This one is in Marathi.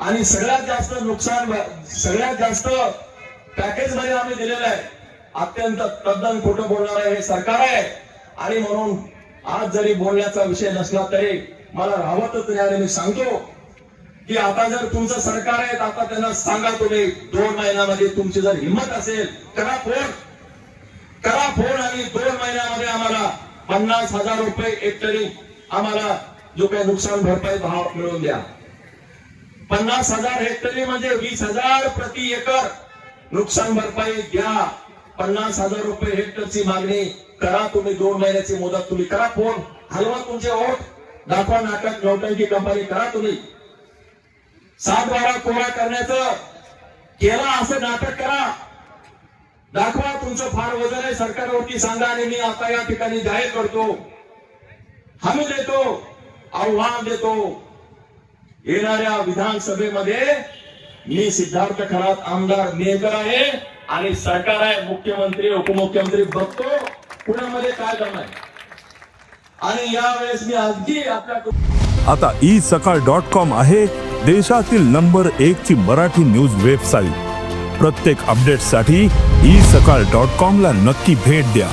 आणि सगळ्यात जास्त नुकसान सगळ्यात जास्त पॅकेजमध्ये आम्ही दिलेलं आहे. अत्यंत तद्दन खोटं बोलणार हे सरकार आहे. आणि म्हणून आज जरी बोलण्याचा विषय नसला तरी मला राहतच नाही आणि मी सांगतो की आता जर तुमचं सरकार आहे तर आता त्यांना सांगा तुम्ही दोन महिन्यामध्ये तुमची जर हिंमत असेल करा फोन. करा फोन आणि दोन महिन्यामध्ये आम्हाला पन्नास हजार रुपये हेक्टरी आम्हाला जो काही नुकसान भरपाई भाव मिळवून द्या. पन्नास हजार हेक्टरी म्हणजे वीस हजार प्रति एकर नुकसान भरपाई द्या. पन्नास हजार रुपये हेक्टरची मागणी करा. तुम्ही दोन महिन्याची मुदत तुम्ही करा. फोन हलवा तुमचे ओठ. दाखवा नाटक नौटंकी कंपनी करा तुम्ही. सात बारा कोरा करण्याचं केला असं नाटक करा. दाखवा तुमचं फार वजन आहे. सरकारवरती सांगा आणि मी आता या ठिकाणी जाहीर करतो. हमी देतो. आव्हान देतो. येणाऱ्या विधानसभेमध्ये मी सिद्धार्थ खरात आमदार मेहकर आहे आणि सरकार आहे मुख्यमंत्री उपमुख्यमंत्री. बघतो पुण्यामध्ये काय करणार आणि यावेळेस मी अगदी आपल्या आता ई सकाळ डॉट कॉम आहे देशातील नंबर एक ची मराठी न्यूज वेबसाईट. प्रत्येक अपडेटसाठी ई सकाळ डॉट कॉम ला नक्की भेट द्या.